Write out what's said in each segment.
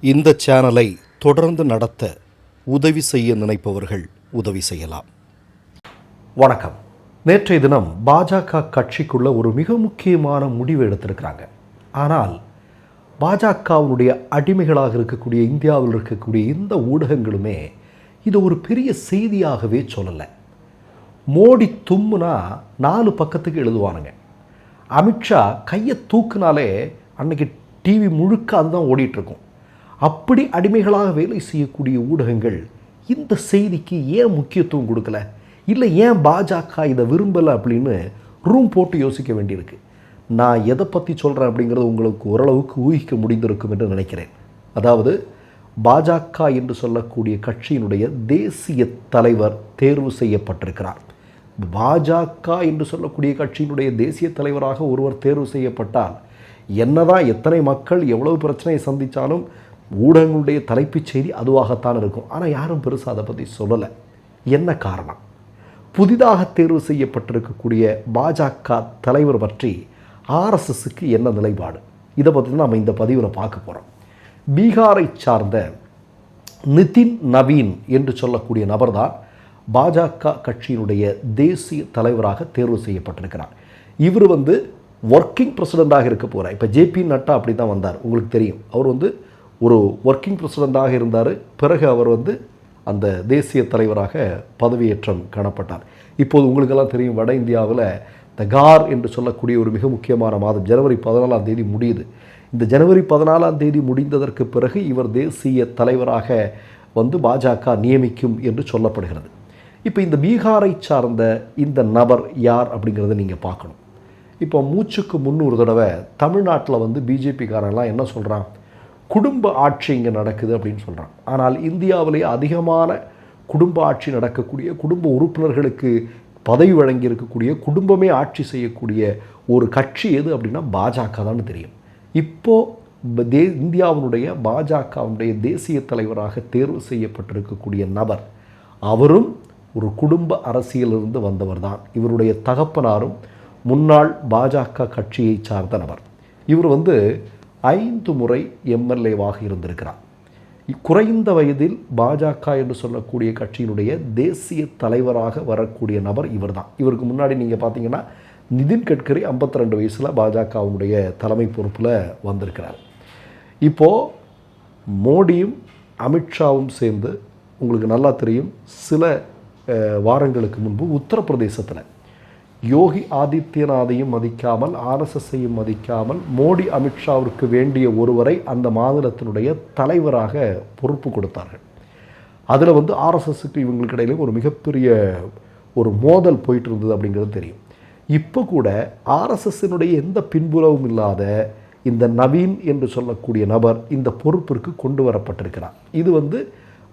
இந்த சேனலை தொடர்ந்து நடத்த உதவி செய்ய நினைப்பவர்கள் உதவி செய்யலாம். வணக்கம். நேற்றைய தினம் பாஜக கட்சிக்குள்ள ஒரு மிக முக்கியமான முடிவு எடுத்திருக்கிறாங்க. ஆனால் பாஜகவுடைய அடிமைகளாக இருக்கக்கூடிய இந்தியாவில் இருக்கக்கூடிய இந்த ஊடகங்களுமே இது ஒரு பெரிய செய்தியாகவே சொல்லலை. மோடி தும்முனா நாலு பக்கத்துக்கு எழுதுவானுங்க. அமித்ஷா கையை தூக்குனாலே அன்னைக்கு டிவி முழுக்க அதுதான் ஓடிட்டுருக்கும் அப்படி அடிமைகளாக வேலை செய்யக்கூடிய ஊடகங்கள் இந்த செய்திக்கு ஏன் முக்கியத்துவம் கொடுக்கல? இல்லை ஏன் பாஜக இதை விரும்பலை அப்படின்னு ரூம் போட்டு யோசிக்க வேண்டியிருக்கு. நான் எதை பற்றி சொல்கிறேன் அப்படிங்கிறது உங்களுக்கு ஓரளவுக்கு ஊகிக்க முடிந்திருக்கும் என்று நினைக்கிறேன். அதாவது பாஜக என்று சொல்லக்கூடிய கட்சியினுடைய தேசிய தலைவர் தேர்வு செய்யப்பட்டிருக்கிறார். பாஜக என்று சொல்லக்கூடிய கட்சியினுடைய தேசிய தலைவராக ஒருவர் தேர்வு செய்யப்பட்டால் என்னதான் எத்தனை மக்கள் எவ்வளவு பிரச்சனையை சந்தித்தாலும் ஊடகங்களுடைய தலைப்புச் செய்தி அதுவாகத்தான் இருக்கும். ஆனால் யாரும் பெருசாக அதை பற்றி சொல்லலை. என்ன காரணம்? புதிதாக தேர்வு செய்யப்பட்டிருக்கக்கூடிய பாஜக தலைவர் பற்றி ஆர்எஸ்எஸ்க்கு என்ன நிலைப்பாடு? இதை பற்றி தான் நம்ம இந்த பதிவில் பார்க்க போகிறோம் பீகாரை சார்ந்த நிதின் நவீன் என்று சொல்லக்கூடிய நபர்தான் பாஜக கட்சியினுடைய தேசிய தலைவராக தேர்வு செய்யப்பட்டிருக்கிறார். இவர் வந்து ஒர்க்கிங் பிரசிடெண்ட்டாக இருக்க போகிறார் இப்போ ஜேபி நட்டா அப்படி தான் வந்தார். உங்களுக்கு தெரியும். அவர் வந்து ஒரு ஒர்க்கிங் பிரசிடெண்ட்டாக இருந்தார். பிறகு அவர் வந்து அந்த தேசிய தலைவராக பதவியேற்றம் காணப்பட்டார். இப்போது உங்களுக்கெல்லாம் தெரியும் வட இந்தியாவில் த கார் என்று சொல்லக்கூடிய ஒரு மிக முக்கியமான மாதம் ஜனவரி பதினாலாம் தேதி முடியுது. இந்த ஜனவரி பதினாலாம் தேதி முடிந்ததற்கு பிறகு இவர் தேசிய தலைவராக வந்து பாஜக நியமிக்கும் என்று சொல்லப்படுகிறது. இப்போ இந்த பீகாரை சார்ந்த இந்த நபர் யார் அப்படிங்கிறத நீங்கள் பார்க்கணும். இப்போ மூச்சுக்கு முன்னூறு தடவை தமிழ்நாட்டில் வந்து பிஜேபிக்காரெல்லாம் என்ன சொல்கிறான் குடும்ப ஆட்சி இங்கே நடக்குது அப்படின்னு சொல்கிறான் ஆனால் இந்தியாவிலேயே அதிகமான குடும்ப ஆட்சி நடக்கக்கூடிய குடும்ப உறுப்பினர்களுக்கு பதவி வழங்கி இருக்கக்கூடிய குடும்பமே ஆட்சி செய்யக்கூடிய ஒரு கட்சி எது அப்படின்னா பாஜக தான் தெரியும் இப்போது தே இந்தியாவினுடைய பாஜகவுடைய தேசிய தலைவராக தேர்வு செய்யப்பட்டிருக்கக்கூடிய நபர் அவரும் ஒரு குடும்ப அரசியலிருந்து வந்தவர் தான். இவருடைய தகப்பனாரும் முன்னாள் பாஜக கட்சியை சார்ந்த நபர். இவர் வந்து ஐந்து முறை எம்எல்ஏவாக இருந்திருக்கிறார். குறைந்த வயதில் பாஜக என்று சொல்லக்கூடிய கட்சியினுடைய தேசிய தலைவராக வரக்கூடிய நபர் இவர்தான். இவருக்கு முன்னாடி நீங்கள் பார்த்தீங்கன்னா நிதின் கட்கரி 52 ரெண்டு வயசில் பாஜகவுடைய தலைமை பொறுப்பில் வந்திருக்கிறார். இப்போது மோடியும் அமித்ஷாவும் சேர்ந்து உங்களுக்கு நல்லா தெரியும் சில வாரங்களுக்கு முன்பு உத்தரப்பிரதேசத்தில் யோகி ஆதித்யநாதையும் மதிக்காமல் ஆர்எஸ்எஸ்ஸையும் மதிக்காமல் மோடி அமித்ஷாவிற்கு வேண்டிய ஒருவரை அந்த மாநிலத்தினுடைய தலைவராக பொறுப்பு கொடுத்தார்கள். அதில் வந்து ஆர்எஸ்எஸ்க்கு இவங்களுக்கு இடையில ஒரு மிகப்பெரிய ஒரு மோதல் போயிட்டு இருந்தது அப்படிங்கிறது தெரியும். இப்போ கூட ஆர்எஸ்எஸ்ஸினுடைய எந்த பின்புலவும் இல்லாத இந்த நவீன் என்று சொல்லக்கூடிய நபர் இந்த பொறுப்பிற்கு கொண்டு வரப்பட்டிருக்கிறார். இது வந்து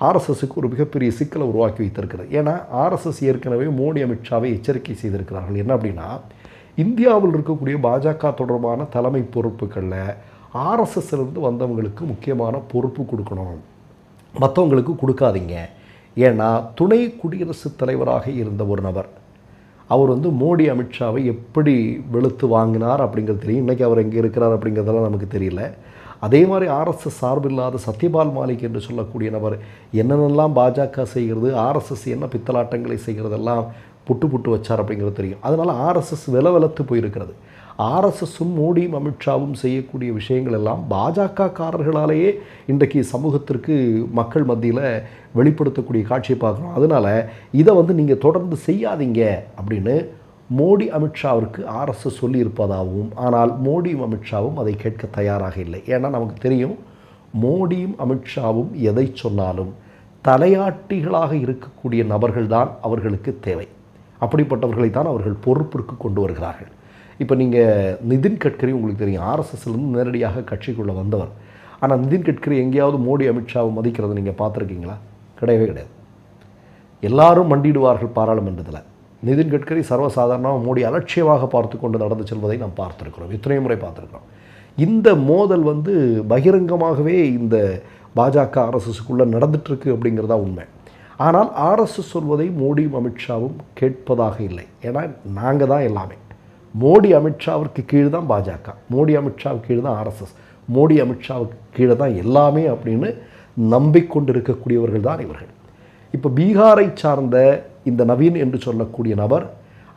ஆர்எஸ்எஸ்க்கு ஒரு மிகப்பெரிய சிக்கலை உருவாக்கி வைத்திருக்கிறது. ஏன்னா ஆர்எஸ்எஸ் ஏற்கனவே மோடி அமித்ஷாவை எச்சரிக்கை செய்திருக்கிறார்கள். என்ன அப்படின்னா இந்தியாவில் இருக்கக்கூடிய பாஜக தொடர்பான தலைமை பொறுப்புகளில் ஆர்எஸ்எஸ்லேருந்து வந்தவங்களுக்கு முக்கியமான பொறுப்பு கொடுக்கணும். மற்றவங்களுக்கு கொடுக்காதீங்க. ஏன்னா துணை குடியரசுத் தலைவராக இருந்த ஒரு நபர் அவர் வந்து மோடி அமித்ஷாவை எப்படி வெளுத்து வாங்கினார் அப்படிங்கிறது தெரியும். இன்றைக்கி அவர் எங்கே இருக்கிறார் அப்படிங்கிறதெல்லாம் நமக்கு தெரியல. அதே மாதிரி ஆர்எஸ்எஸ் சார்பில்லாத சத்யபால் மாலிக் என்று சொல்லக்கூடிய நபர் என்னென்னலாம் பாஜக செய்கிறது ஆர்எஸ்எஸ் என்ன பித்தலாட்டங்களை செய்கிறதெல்லாம் புட்டு புட்டு வச்சார் அப்படிங்கிறது தெரியும். அதனால் ஆர்எஸ்எஸ் விலவலத்து போயிருக்கிறது. ஆர்எஸ்எஸும் மோடியும் அமித்ஷாவும் செய்யக்கூடிய விஷயங்கள் எல்லாம் பாஜக காரர்களாலேயே இன்றைக்கு சமூகத்திற்கு மக்கள் மத்தியில் வெளிப்படுத்தக்கூடிய காட்சியை பார்க்குறோம். அதனால் இதை வந்து நீங்கள் தொடர்ந்து செய்யாதீங்க அப்படின்னு மோடி அமித்ஷாவிற்கு ஆர்எஸ்எஸ் சொல்லியிருப்பதாகவும் ஆனால் மோடியும் அமித்ஷாவும் அதை கேட்க தயாராக இல்லை. ஏன்னா நமக்கு தெரியும் மோடியும் அமித்ஷாவும் எதை சொன்னாலும் தலையாட்டிகளாக இருக்கக்கூடிய நபர்கள்தான் அவர்களுக்கு தேவை. அப்படிப்பட்டவர்களை தான் அவர்கள் பொறுப்பிற்கு கொண்டு வருகிறார்கள். இப்போ நீங்கள் நிதின் கட்கரி உங்களுக்கு தெரியும் ஆர்எஸ்எஸ்லேருந்து நேரடியாக கட்சிக்குள்ளே வந்தவர். ஆனால் நிதின் கட்கரி எங்கேயாவது மோடி அமித்ஷாவை மதிக்கிறதை நீங்கள் பார்த்துருக்கீங்களா? கிடையவே கிடையாது. எல்லாரும் மண்டிடுவார்கள் பாராளுமன்றத்தில். நிதின் கட்கரி சர்வசாதாரணமாக மோடி அலட்சியமாக பார்த்து கொண்டு நடந்து செல்வதை நாம் பார்த்துருக்கிறோம். எத்தனை முறை பார்த்துருக்கிறோம். இந்த மோதல் வந்து பகிரங்கமாகவே இந்த பாஜக ஆர்எஸ்எஸ்க்குள்ளே நடந்துட்டுருக்கு அப்படிங்கிறதா உண்மை. ஆனால் ஆர்எஸ்எஸ் சொல்வதை மோடியும் அமித்ஷாவும் கேட்பதாக இல்லை. ஏன்னா நாங்கள் தான் எல்லாமே. மோடி அமித்ஷாவிற்கு கீழ் தான் பாஜக. மோடி அமித்ஷாவுக்கு கீழ் தான் ஆர்எஸ்எஸ் மோடி அமித்ஷாவுக்கு கீழே தான் எல்லாமே அப்படின்னு நம்பிக்கொண்டிருக்கக்கூடியவர்கள் தான் இவர்கள். இப்போ பீகாரை சார்ந்த இந்த நவீன் என்று சொல்லக்கூடிய நபர்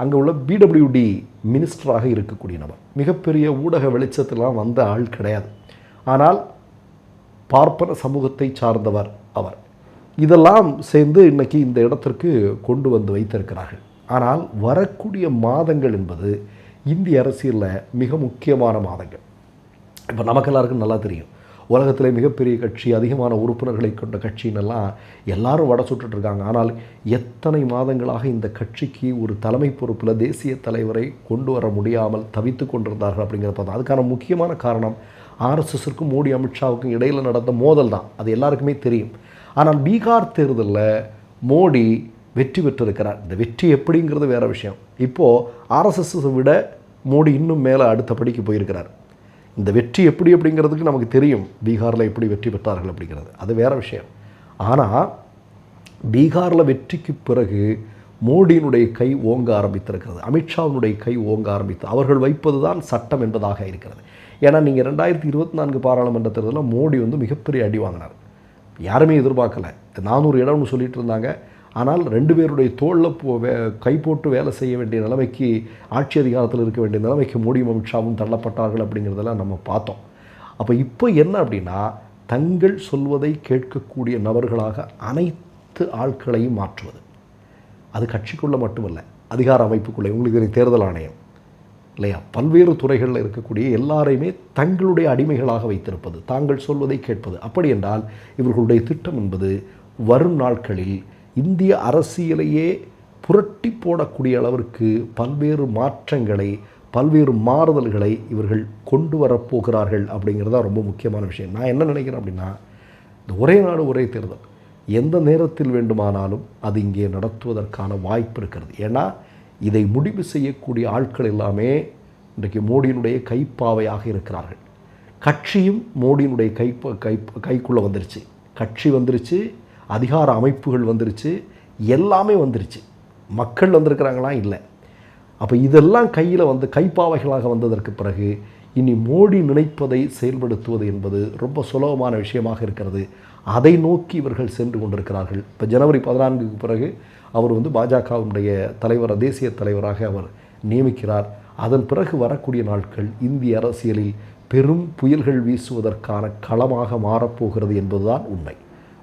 அங்கே உள்ள பிடபிள்யூடி மினிஸ்டராக இருக்கக்கூடிய நபர். மிகப்பெரிய ஊடக வெளிச்சத்திலாம் வந்த ஆள் கிடையாது. ஆனால் பார்ப்பன சமூகத்தை சார்ந்தவர் அவர். இதெல்லாம் சேர்ந்து இன்னைக்கு இந்த இடத்திற்கு கொண்டு வந்து வைத்திருக்கிறார்கள். ஆனால் வரக்கூடிய மாதங்கள் என்பது இந்திய அரசியலில் மிக முக்கியமான மாதங்கள். இப்போ நமக்கு எல்லாருக்கும் நல்லா தெரியும். உலகத்தில் மிகப்பெரிய கட்சி அதிகமான உறுப்பினர்களை கொண்ட கட்சின்னெல்லாம் எல்லாரும் வட சுட்டுட்ருக்காங்க. ஆனால் எத்தனை மாதங்களாக இந்த கட்சிக்கு ஒரு தலைமை பொறுப்பில் தேசிய தலைவரை கொண்டு வர முடியாமல் தவித்து கொண்டிருந்தார்கள் அப்படிங்கிறத பார்த்தா அதுக்கான முக்கியமான காரணம் ஆர்எஸ்எஸ்க்கும் மோடி அமித்ஷாவுக்கும் இடையில் நடந்த மோதல் தான். அது எல்லாருக்குமே தெரியும். ஆனால் பீகார் தேர்தலில் மோடி வெற்றி பெற்றிருக்கிறார். இந்த வெற்றி எப்படிங்கிறது வேற விஷயம். இப்போது ஆர்எஸ்எஸ் விட மோடி இன்னும் மேலே அடுத்த படிக்கு போயிருக்கிறார். இந்த வெற்றி எப்படி அப்படிங்கிறதுக்கு நமக்கு தெரியும் பீகாரில் எப்படி வெற்றி பெற்றார்கள் அப்படிங்கிறது. அது வேறு விஷயம். ஆனால் பீகாரில் வெற்றிக்கு பிறகு மோடியினுடைய கை ஓங்க ஆரம்பித்திருக்கிறது. அமித்ஷாவினுடைய கை ஓங்க ஆரம்பித்து அவர்கள் வைப்பது தான் சட்டம் என்பதாக இருக்கிறது. ஏன்னா நீங்கள் ரெண்டாயிரத்தி இருபத்தி நான்கு பாராளுமன்ற தேர்தலில் மோடி வந்து மிகப்பெரிய அடி வாங்கினார். யாருமே எதிர்பார்க்கலை. நானூறு இடம்னு சொல்லிட்டு இருந்தாங்க. ஆனால் ரெண்டு பேருடைய தோளில் போ வே கை போட்டு வேலை செய்ய வேண்டிய நிலைமைக்கு ஆட்சி அதிகாரத்தில் இருக்க வேண்டிய நிலைமைக்கு மோடியும் அமித்ஷாவும் தள்ளப்பட்டார்கள் அப்படிங்கிறதெல்லாம் நம்ம பார்த்தோம். அப்போ இப்போ என்ன அப்படின்னா தங்கள் சொல்வதை கேட்கக்கூடிய நபர்களாக அனைத்து ஆட்களையும் மாற்றுவது. அது கட்சிக்குள்ளே மட்டுமல்ல அதிகார அமைப்புக்குள்ளே உங்களுக்கு தெரியும் தேர்தல் ஆணையம். இல்லையா? பல்வேறு துறைகளில் இருக்கக்கூடிய எல்லாரையுமே தங்களுடைய அடிமைகளாக வைத்திருப்பது தாங்கள் சொல்வதை கேட்பது. அப்படி என்றால் இவர்களுடைய திட்டம் என்பது வரும் நாட்களில் இந்திய அரசியலையே புரட்டி போடக்கூடிய அளவிற்கு பல்வேறு மாற்றங்களை பல்வேறு மாறுதல்களை இவர்கள் கொண்டு வரப்போகிறார்கள் அப்படிங்கிறது தான் ரொம்ப முக்கியமான விஷயம். நான் என்ன நினைக்கிறேன் அப்படின்னா இந்த ஒரே நாடு ஒரே தேர்தல். எந்த நேரத்தில் வேண்டுமானாலும் அது இங்கே நடத்துவதற்கான வாய்ப்பு இருக்கிறது. ஏன்னா இதை முடிவு செய்யக்கூடிய ஆட்கள் எல்லாமே இன்றைக்கு மோடியினுடைய கைப்பாவையாக இருக்கிறார்கள். கட்சியும் மோடியினுடைய கை கை கைக்குள்ளே வந்துருச்சு. கட்சி வந்துருச்சு அதிகார அமைப்புகள் வந்துருச்சு எல்லாமே வந்துருச்சு. மக்கள் வந்திருக்கிறாங்களா? இல்லை. அப்போ இதெல்லாம் கையில் வந்து கைப்பாவைகளாக வந்ததற்கு பிறகு இனி மோடி நினைப்பதை செயல்படுத்துவது என்பது ரொம்ப சுலபமான விஷயமாக இருக்கிறது. அதை நோக்கி இவர்கள் சென்று கொண்டிருக்கிறார்கள். இப்போ ஜனவரி பதினான்குக்கு பிறகு அவர் வந்து பாஜகவுடைய தலைவர் தேசிய தலைவராக அவர் நியமிக்கிறார். அதன் பிறகு வரக்கூடிய நாட்கள் இந்திய அரசியலில் பெரும் புயல்கள் வீசுவதற்கான களமாக மாறப்போகிறது என்பதுதான் உண்மை.